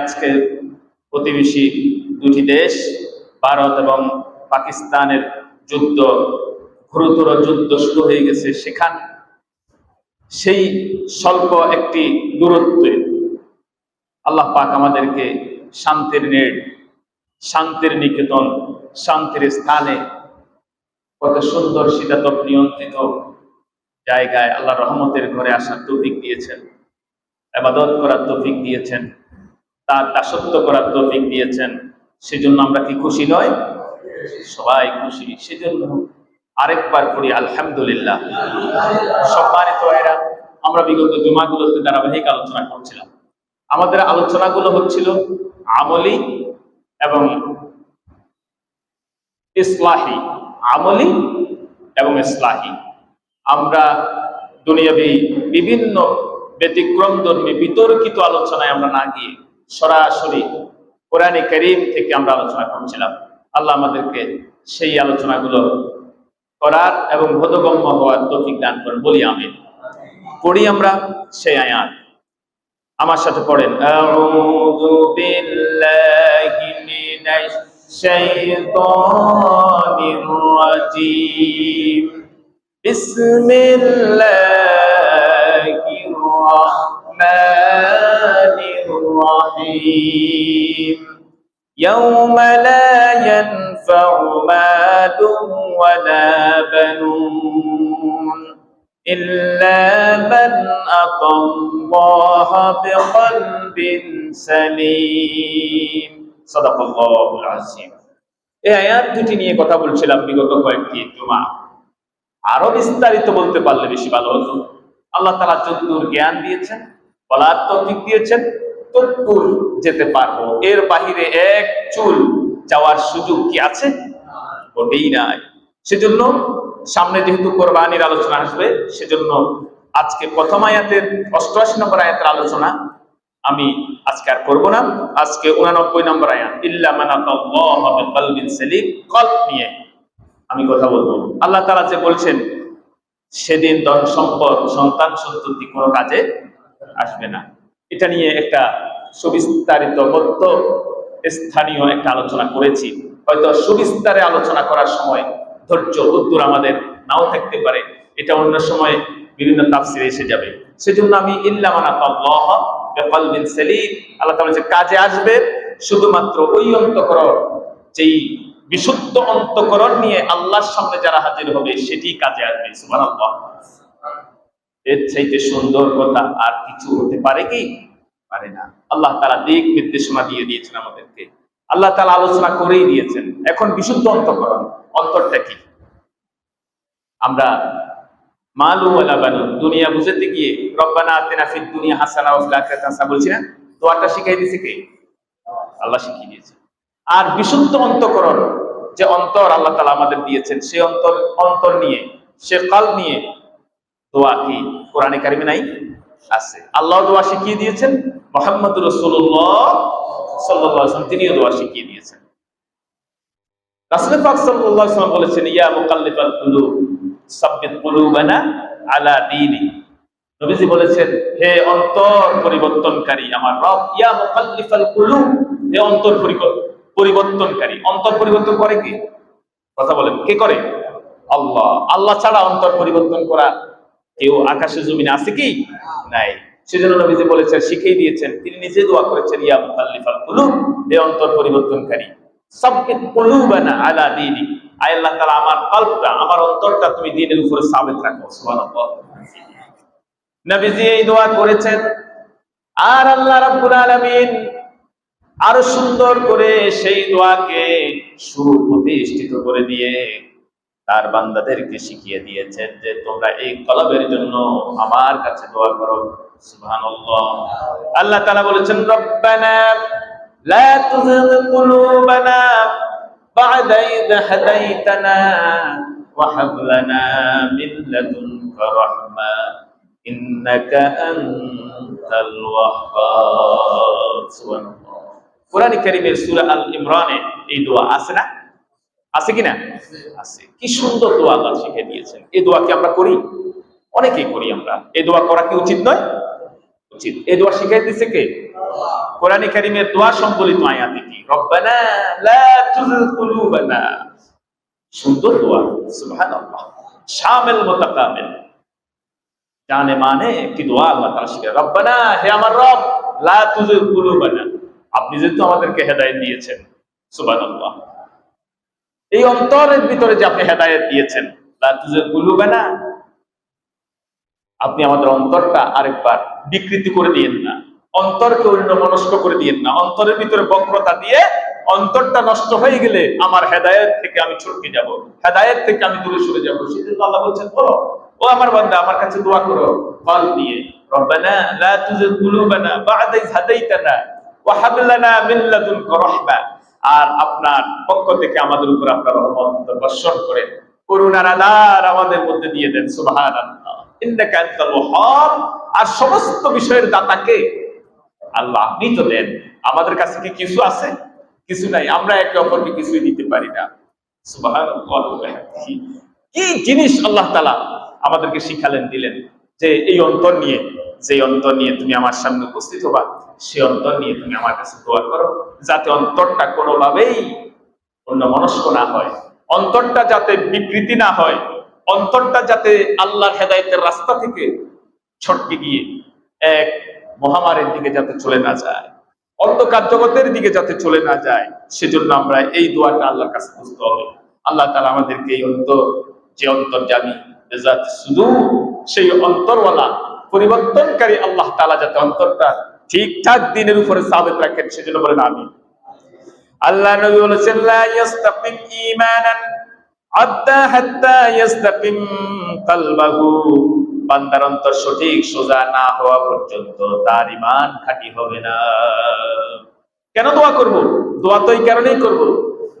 আজকে প্রতিবেশী দুটি দেশ, ভারত এবং পাকিস্তানের যুদ্ধ, গুরুতর যুদ্ধ শুরু হয়ে গেছে সেখানে, সেই স্বল্প একটি দূরত্বে আল্লাহ পাক আমাদেরকে শান্তির নেট, শান্তির নিকেতন, শান্তির স্থানে কত সুন্দর শীতাতপ নিয়ন্ত্রিত জায়গায় আল্লাহ রহমতের ঘরে আসার তৌফিক দিয়েছেন। আবাদত করার তৌফিক দিয়েছেন। তার দাসত্ব করার তৌফিক দিয়েছেন। সেজন্য আমরা কি খুশি নয়? সবাই খুশি। সেজন্য আরেকবার করি আলহামদুলিল্লাহ। সম্মানিত এরা, আমরা বিগত জুমাগুলোতে ধারাবাহিক আলোচনা করছিলাম। আমাদের আলোচনাগুলো হচ্ছিল আমলি এবং ইসলাহি। আমলি এবং ইসলাহি। আমরা দুনিয়াবি বিভিন্ন ব্যতিক্রম ধর্মী বিতর্কিত আলোচনায় আমরা না গিয়ে সরাসরি কোরআনে করিম থেকে আমরা আলোচনা করছিলাম। আল্লাহ আমাদেরকে সেই আলোচনাগুলো করার এবং বোধগম্য হওয়ার তৌফিক দান করেন। বলি আমি পড়ি আমরা সেই আয়াত। আমার সাথে পড়েন। আউযু বিল্লাহি মিনাশ শাইতানির রাজিম। বিসমিল্লাহির রাহমানির রহিম يوم لا ينفع مال ولا بنون إلا من أتى الله بقلب سليم صدق الله العظيم এই আয়াত দুটি নিয়ে কথা বলছিলাম বিগত কয়েকটি জমা আরো বিস্তারিত বলতে পারলে বেশি ভালো হতো আল্লাহ তালা যদ্দুর জ্ঞান দিয়েছেন বলার তৌফিক দিয়েছেন তদ্দুর যেতে পারব। এর বাহিরে এক চুল যাওয়ার সুযোগ কি আছে? ওটেই নাই। সেজন্য সামনে যেহেতু কোরবানির আলোচনা আসবে, সেজন্য আজকে প্রথম আয়াতের অষ্টআশি নম্বর আয়াতের আলোচনা আমি আজকে আর করব না। আজকে উনানব্বই নম্বর আয়াত, ইল্লা কলব নিয়ে আমি কথা বলব। আল্লাহ তাআলা যে বলছেন, সেদিন ধন সম্পদ, সন্তান সন্ততি কোনো কাজে আসবে না। এটা নিয়ে একটা সুবিস্তারিত মধ্য স্থানীয় একটা আলোচনা করেছি। হয়তো সুবিস্তারে আলোচনা করার সময় ধৈর্য, উদ্দুর আমাদের নাও থাকতে পারে। এটা অন্য সময় বিভিন্ন তাফসিরে এসে যাবে। সেজন্য আমি ইল্লামানা তাল্লাহ বিকলবিন সালিম। আল্লাহ তাআলা যে কাজে আসবে, শুধুমাত্র ওই অন্তকরণ, যেই বিশুদ্ধ অন্তকরণ নিয়ে আল্লাহর সামনে যারা হাজির হবে সেটি কাজে আসবে। সুবহানাল্লাহ। এর চাইতে সুন্দর কথা আর কিছু হতে পারে কি? পারে না। আল্লাহ তারা দিক নির্দেশনা দিয়ে দিয়েছেন আমাদেরকে। আল্লাহ তালা আলোচনা করেই দিয়েছেন। এখন বিশুদ্ধ অন্তকরণ। অন্তরটা কি? আমরা মালু ওয়ালা বানু, দুনিয়া বুঝাতে গিয়ে রব্বানা আতিনা দুনিয়া হাসানা ওয়া ফিল দোয়াটা শিখাই দিয়েছে কে? আল্লাহ শিখিয়ে দিয়েছে। আর বিশুদ্ধ অন্তকরণ যে অন্তর আল্লাহ তালা আমাদের দিয়েছেন, সে অন্তর অন্তর নিয়ে, সে কাল নিয়ে দোয়া কি কোরআনে কারিমে নাই? আছে। আল্লাহ দোয়া শিখিয়ে দিয়েছেন মোহাম্মদ রসুল্লাহ সাল্লাম তিনিও দোয়া শিখিয়ে দিয়েছেন। হে অন্তর পরিবর্তনকারী আমার ইয়া পরিবর্তনকারী। অন্তর পরিবর্তন করে কে? কথা বলেন, কে করে? আল্লাহ। আল্লাহ ছাড়া অন্তর পরিবর্তন করা কেউ আকাশে জমিনে আছে কি? নাই। সেজন্য নবীজি বলেছেন, শিখিয়ে দিয়েছেন, তিনি নিজে দোয়া করেছেন, ইয়া মুকাল্লিফাল কুলুব অন্তর পরিবর্তনকারী, সাব্বিত কুলুবানা আলা দীনি আয় আল্লাহ তাআলা, আমার কলবটা আমার অন্তরটা তুমি দ্বীনের উপরে সাবিত রাখো, সুবহানাল্লাহ। এই দোয়া করেছেন, আর আল্লাহ রাব্বুল আলামিন আরও সুন্দর করে সেই দোয়াকে সুপ্রতিষ্ঠিত করে দিয়ে তার বান্দাদেরকে শিখিয়ে দিয়েছেন যে তোমরা এই কলবের জন্য আমার কাছে দোয়া করো। সুবহানাল্লাহ। আল্লাহ তাআলা বলেছেন, রব্বানা লা তুযিগ কুলুবানা বা'দা ইদ হাদাইতানা ওয়া হাব লানা মিন লাদুনকা রাহমা ইন্নাকা আনতাল ওয়াহ্হাব। সুবহানাল্লাহ। কোরআন কারীমের সূরা আল ইমরানে এই দোয়া আছে না? আছে কিনা? আছে। কি সুন্দর দোয়া আল্লাহ শিখে দিয়েছেন। এই দোয়া কি আমরা করি? অনেকেই করি আমরা। এই দোয়া করা কি উচিত নয়? উচিত। এই দোয়া শিখাই দিছে কে? কোরআনে কারিমের দোয়া সম্বলিত আয়াত এটি রব্বানা লা তুযিগ কুলুবানা। সুন্দর দোয়া। সুবহানাল্লাহ। শামিল মুতাকামিল। জানে মানে কি দোয়া আল্লাহ তাআলা শিখে রব্বানা, হে আমার রব, লা তুযিগ কুলুবানা। আপনি যেহেতু আমাদেরকে হেদায়েত দিয়েছেন। সুবহানাল্লাহ। এই অন্তরের ভিতরে যে আপনি হেদায়েত দিয়েছেন কুলুবানা, আপনি আমাদের অন্তরটা আরেকবার বিকৃতি করে দিয়েন না। অন্তরকে অন্য মনস্ক করে দিয়েন না। অন্তরের ভিতরে বক্রতা দিয়ে অন্তরটা নষ্ট হয়ে গেলে আমার হেদায়েত থেকে আমি ছটকে যাব। হেদায়েত থেকে আমি দূরে সরে যাব। সেজন্য আল্লাহ বলছেন বলো ও আমার বান্দা, আমার কাছে দোয়া করো ফল দিয়ে রব্বানা লা তুযিগ কুলুবানা বা'দা ইয হাদাইতানা ওয়া হাব লানা মিন লাদুনকা রাহমা। আর আপনার পক্ষ থেকে আমাদের উপর আপনার রহমত বর্ষণ করেন করুণার আধার আমাদের মধ্যে দিয়ে দেন ওয়াহ্হাব আর সমস্ত বিষয়ের দাতাকে আল্লাহ আপনি তো দেন। আমাদের কাছে কি কিছু আছে? কিছু নাই। আমরা একে অপরকে কিছুই দিতে পারি না। কি জিনিস আল্লাহ তালা আমাদেরকে শিখালেন, দিলেন যে এই অন্তর নিয়ে যে অন্তর নিয়ে তুমি আমার সামনে উপস্থিত হবা সে অন্তর নিয়ে তুমি আমার কাছে দোয়া করো, যাতে অন্তরটা কোনোভাবেই অন্য মনস্ক না হয়। অন্তরটা যাতে বিকৃতি না হয়, অন্তরটা যাতে আল্লাহর হেদায়েতের রাস্তা থেকে ছটকে গিয়ে এক মহামারীর দিকে যাতে চলে না যায়, অন্ধকার জগতের দিকে যাতে চলে না যায়, সেজন্য আমরা এই দোয়াটা আল্লাহর কাছে বুঝতে হবে। আল্লাহ তাআলা আমাদেরকে এই অন্তর, যে অন্তর জানি সেই অন্তরওয়ালা পরিবর্তনকারী আল্লাহ তাআলা যাতে অন্তরটা ঠিকঠাক দিনের উপরে সাবেত রাখেন, সেজন্য বলেন আমি আল্লাহ নবী বলেছেন, লা ঈমানান হাত্তা হাত্তা বান্দার অন্তর সঠিক, সোজা না হওয়া পর্যন্ত তার ঈমান খাঁটি হবে না। কেন দোয়া করব? দোয়া তো এই কারণেই করব।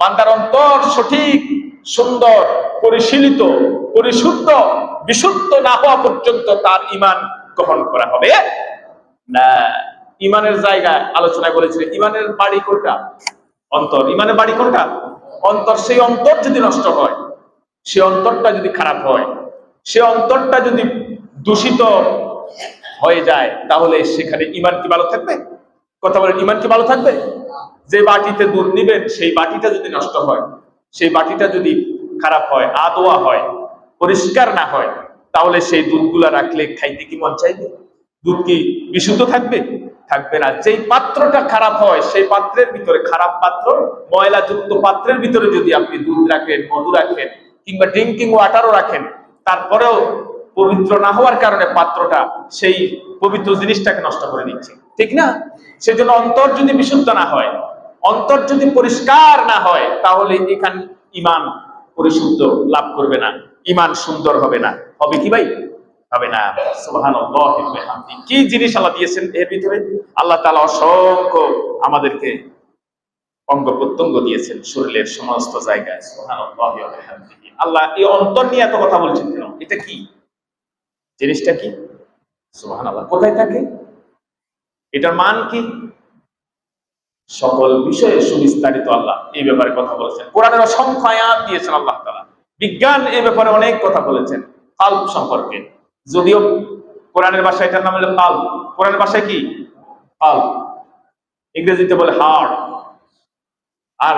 বান্দার অন্তর সঠিক, সুন্দর, পরিশীলিত, পরিশুদ্ধ, বিশুদ্ধ না হওয়া পর্যন্ত তার ঈমান গ্রহণ করা হবে। না, ইমানের জায়গায় আলোচনায় বলেছিল ইমানের বাড়ি কোনটা? অন্তর। ইমানের বাড়ি কোনটা? অন্তর। সেই অন্তর যদি নষ্ট হয় সে অন্তরটা যদি খারাপ হয় সে অন্তরটা যদি দূষিত হয়ে যায়, তাহলে সেখানে ইমান কি ভালো থাকবে? কথা বলেন, ইমান কি ভালো থাকবে? যে বাটিতে দুধ নিবেন, সেই বাটিটা যদি নষ্ট হয়, সেই বাটিটা যদি খারাপ হয়, আদোয়া হয়, পরিষ্কার না হয় তাহলে সেই দুধগুলা রাখলে খাইতে কি মন চাইবে? দুধ কি বিশুদ্ধ থাকবে? থাকবে না। যেই পাত্রটা খারাপ হয়, সেই পাত্রের ভিতরে খারাপ পাত্র ময়লা যুক্ত পাত্রের ভিতরে যদি আপনি দুধ রাখেন, মধু রাখেন, কিংবা ড্রিঙ্কিং ওয়াটারও রাখেন, তারপরেও পবিত্র না হওয়ার কারণে পাত্রটা সেই পবিত্র জিনিসটাকে নষ্ট করে দিচ্ছে ঠিক না? সেজন্য অন্তর যদি বিশুদ্ধ না হয়, অন্তর যদি পরিষ্কার না হয়, তাহলে এখান ইমান পরিশুদ্ধ লাভ করবে না। ইমান সুন্দর হবে না। হবে কি ভাই? হবে না। কি জিনিস আল্লাহ দিয়েছেন এর ভিতরে? আল্লাহ তাআলা অসংখ্য আমাদেরকে অঙ্গ প্রত্যঙ্গ দিয়েছেন শরীরের সমস্ত জায়গায়। আল্লাহ এই অন্তর নিয়ে এত কথা বলছেন কেন? এটা কি? জিনিসটা কি? সুবহানাল্লাহ। কোথায় থাকে? এটার মান কি? সকল বিষয়ে সুবিস্তারিত আল্লাহ এই ব্যাপারে কথা বলেছেন। কোরআনের অসংখ্য আয়াত দিয়েছেন আল্লাহ তাআলা। বিজ্ঞান এই ব্যাপারে অনেক কথা বলেছেন কাল্প সম্পর্কে। যদিও কোরআনের ভাষায় এটার নাম হলো কাল কোরআনের ভাষায় কি? কাল ইংরেজিতে বলে হার্ট আর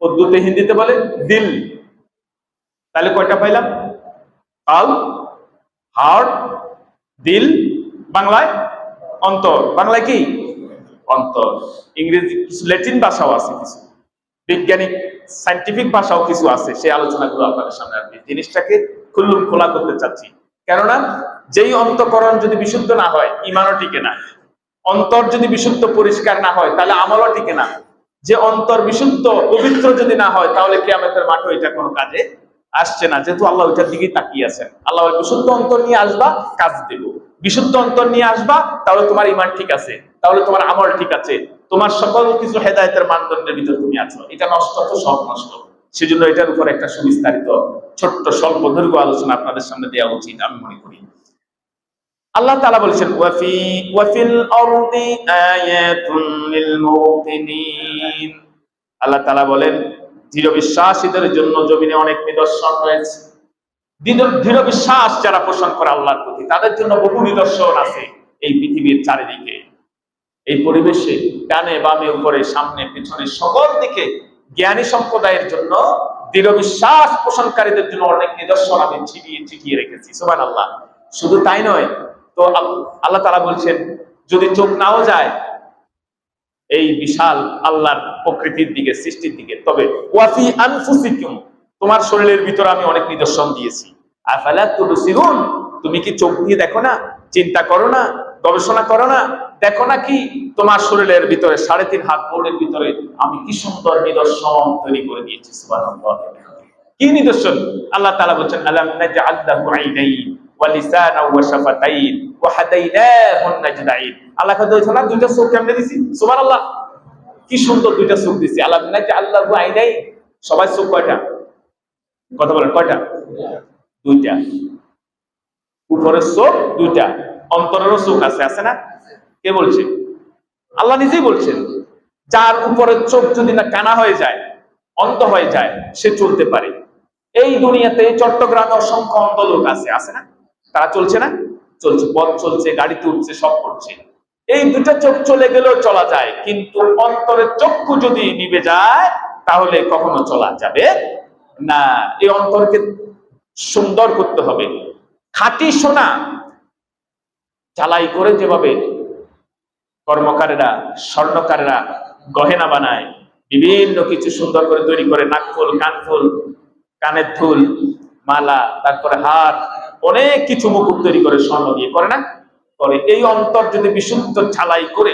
উর্দুতে হিন্দিতে বলে দিল। তাহলে কয়টা পাইলাম? কাল হার্ট দিল, বাংলায় অন্তর। বাংলায় কি? অন্তর। ইংরেজি কিছু ল্যাটিন ভাষাও আছে কিছু। বৈজ্ঞানিক সাইন্টিফিক ভাষাও কিছু আছে, সেই আলোচনাগুলো আপনাদের সামনে রাখি জিনিসটাকে খুল্লুম খোলা করতে চাচ্ছি। কেননা, যেই অন্তকরণ যদি বিশুদ্ধ না হয়, ইমানও টিকে না। অন্তর যদি বিশুদ্ধ পরিষ্কার না হয়, তাহলে আমলও টিকে না। যে অন্তর বিশুদ্ধ, পবিত্র যদি না হয়, তাহলে কেয়ামতের মাঠে এটা কোনো কাজে আসছে না। যেহেতু আল্লাহ ওইটার দিকেই তাকিয়ে আছেন। আল্লাহ বিশুদ্ধ অন্তর নিয়ে আসবা, কাজ দেব। বিশুদ্ধ অন্তর নিয়ে আসবা, তাহলে তোমার ইমান ঠিক আছে। তাহলে তোমার আমল ঠিক আছে। তোমার সকল কিছু হেদায়তের মানদণ্ডের ভিতরে তুমি আছো। এটা নষ্ট তো সব নষ্ট। সেজন্য এটার উপর একটা সুবিস্তারিত, ছোট্ট, স্বল্প দৈর্ঘ্য আলোচনা আপনাদের সামনে দেওয়া উচিত, আমি মনে করি। আল্লাহ তাআলা বলেছেন ওয়াফি ওয়াফিল আরদি আয়াতুন লিল মুকিনিন আল্লাহ তাআলা বলেন, দৃঢ় বিশ্বাসীদের জন্য জমিনে অনেক নিদর্শন রয়েছে। দৃঢ়- বিশ্বাস যারা পোষণ করে আল্লাহর প্রতি, তাদের জন্য বহু নিদর্শন আছে এই পৃথিবীর চারিদিকে। এই পরিবেশে ডানে বামে উপরে সামনে পিছনে সকল দিকে জ্ঞানী সম্প্রদায়ের জন্য দৃঢ় বিশ্বাস পোষণকারীদের জন্য অনেক নিদর্শন আমি ছিটিয়ে ছিটিয়ে রেখেছি। সুবান আল্লাহ শুধু তাই নয়, তো আল্লাহ তারা বলছেন, যদি চোখ নাও যায়, এই বিশাল আল্লাহর প্রকৃতির দিকে, সৃষ্টির দিকে, তবে তোমার শরীরের ভিতরে আমি অনেক নিদর্শন দিয়েছি। তুমি কি চোখ দিয়ে দেখো না, চিন্তা করো না, গবেষণা করো না দেখো না কি তোমার শরীরের ভিতরে সাড়ে তিন হাত বোর্ডের ভিতরে আমি কি সুন্দর নিদর্শন তৈরি করে দিয়েছি কি নিদর্শন? আল্লাহ তাআলা বলছেন আল্লাহ দুইটা কি সুন্দর দুইটা চোখ দিছি। আলাম নাজআল লাহু আইনাইন। সবাই কয়টা? কথা কয়টা? দুইটা। উপরের দুইটা, অন্তরেরও চোখ আছে আছে না? কে বলছে? আল্লাহ নিজেই বলছেন, যার উপরে চোখ যদি না কানা হয়ে যায়, অন্ধ হয়ে যায়, সে চলতে পারে। এই দুনিয়াতে চট্টগ্রামে অসংখ্য অন্ধ লোক আছে আছে না? তারা চলছে না? চলছে, পথ চলছে গাড়িতে উঠছে সব করছে। এই দুটা চোখ চলে গেলেও চলা যায়, কিন্তু অন্তরের চক্ষু যদি নিবে যায়, তাহলে কখনো চলা যাবে না। এই অন্তরকে সুন্দর করতে হবে। খাঁটি সোনা চালাই করে যেভাবে কর্মকারেরা, স্বর্ণকারেরা গহেনা বানায়, বিভিন্ন কিছু সুন্দর করে তৈরি করে, নাকফুল, কানফুল, কানের ফুল মালা, তারপরে হার, অনেক কিছু মুকুট তৈরি করে, স্বর্ণ দিয়ে করে না? করে। এই অন্তর যদি বিশুদ্ধ ছালাই করে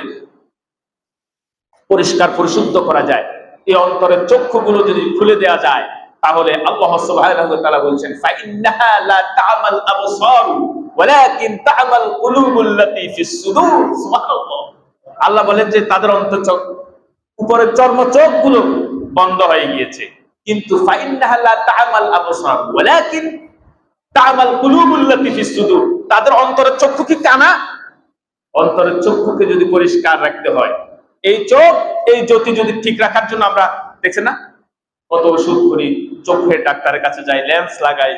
পরিষ্কার পরিশুদ্ধ করা যায়, এই অন্তরের চক্ষুগুলো যদি খুলে দেওয়া যায়, তাহলে আল্লাহ সুবহানাহু বলছেন, ফাইন্নাহা লা তা'মাল আবসার ওয়ালাকিন তা'মাল কুলুবুল আল্লাহ বলেন যে তাদের অন্তর চোখ, উপরের চর্ম চোখগুলো বন্ধ হয়ে গিয়েছে। কিন্তু তাদের অন্তরের চক্ষু কি কানা, অন্তরের চক্ষুকে যদি পরিষ্কার রাখতে হয়। এই চোখ, এই জ্যোতি যদি ঠিক রাখার জন্য আমরা, দেখছেন না? কত ওষুধ করি, চোখের ডাক্তারের কাছে যাই, লেন্স লাগাই,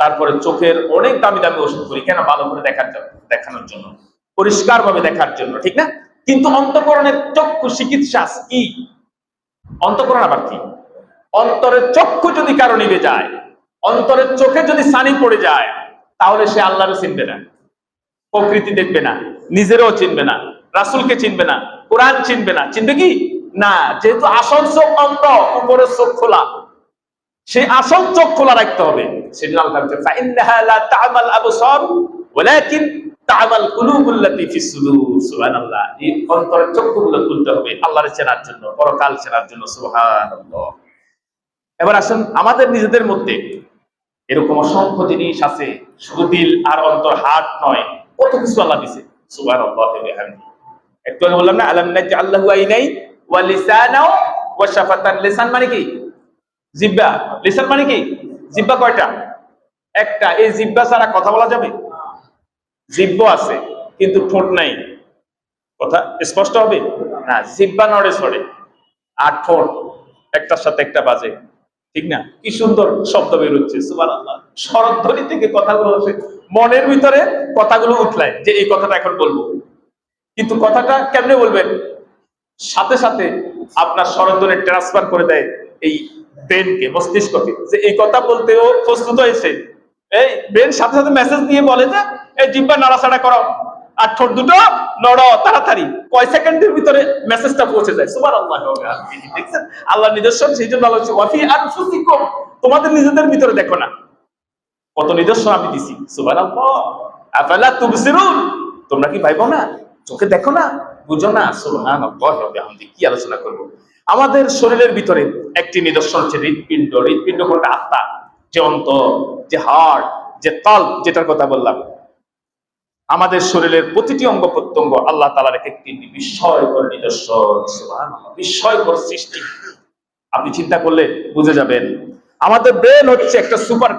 তারপরে চোখের অনেক দামি দামি ওষুধ করি, কেন? ভালো করে দেখার জন্য দেখানোর জন্য পরিষ্কার ভাবে দেখার জন্য, ঠিক না? কিন্তু অন্তকরণের চক্ষু চিকিৎসা কি? অন্তকরণ আবার কি? অন্তরের চক্ষু যদি কারও নিবে যায় অন্তরের চোখে যদি সানি পড়ে যায়, তাহলে সে আল্লাহরও চিনবে না, প্রকৃতি দেখবে না, নিজেরও চিনবে না, রাসুলকে চিনবে না, কোরআন চিনবে না। চিনবে কি? না, যেহেতু আসল চোখ অন্ধ, উপরের চোখ খোলা। সেই আসল চোখ খোলা রাখতে হবে। সেজন্য আল্লাহ তা'মাল কুলুবুল লাতী ফিস সুদূর, সুবহানাল্লাহ। এই অন্তরের চক্ষুগুলো খুলতে হবে আল্লাহর চেনার জন্য, পরকাল চেনার জন্য, সুবহানাল্লাহ। এবার আসুন আমাদের নিজেদের মধ্যে এরকম অসংখ্য জিনিস আছে শুধু দিল আর অন্তর হাত নয়, কত কিছু আল্লাহ দিছে, সুবহানাল্লাহ একটু আগে বললাম না, আলাম নাজআল্লাহু আইনাই ওয়া লিসানাও ওয়া শাফাতান। লিসান মানে কি? জিব্বা। লিসান মানে কি? জিব্বা কয়টা? একটা। এই জিব্বা ছাড়া কথা বলা যাবে? জিব্ব আছে, কিন্তু ঠোঁট নাই। কথা স্পষ্ট হবে? না, জিব্বা নড়ে সড়ে আর ঠোঁট একটার সাথে একটা বাজে। ঠিক না? কি সুন্দর শব্দ বের হচ্ছে সুবহানাল্লাহ স্বরধ্বনি থেকে কথাগুলো আসে, মনের ভিতরে কথাগুলো উঠলায় যে এই কথাটা এখন বলব। কিন্তু কথাটা কেমনে বলবেন? সাথে সাথে আপনার স্বরধ্বনি ট্রান্সফার করে দেয় এই ব্রেনকে, মস্তিষ্ককে, যে এই কথা বলতেও প্রস্তুত হয়েছে। এই ব্রেন সাথে সাথে মেসেজ দিয়ে বলে যে, এই জিব্বা নাড়াচাড়া করো। আর ঠোঁট দুটো নড়ো তাড়াতাড়ি। কয় সেকেন্ডের ভিতরে মেসেজটা পৌঁছে যায়। সুবহানাল্লাহ দেখছেন? আল্লাহ নিদর্শন, সেই জন্য আল্লাহ ওয়াফি আনফুসিকুম। তোমাদের নিজেদের ভিতরে দেখো না। কত নিদর্শন আমি দিছি। সুবহানাল্লাহ। আফালা তুবসিরুন? তোমরা কি ভাইবো না? চোখে দেখো না? বুঝো না? সুবহানাল্লাহ বিহামদি কি আলোচনা করব? আমাদের শরীরের ভিতরে একটি নিদর্শন হচ্ছে হৃৎপিণ্ড। হৃৎপিণ্ড কোনটা? আত্মা। যে অন্তর যে হার্ট যে তাল যেটার কথা বললাম। আমাদের শরীরের প্রতিটি অঙ্গ প্রত্যঙ্গ আল্লাহ তালার এক একটি বিস্ময়কর সুবহানাল্লাহ, বিস্ময়কর সৃষ্টি। আপনি চিন্তা করলে বুঝে যাবেন। আমাদের ব্রেন হচ্ছে একটা সুপার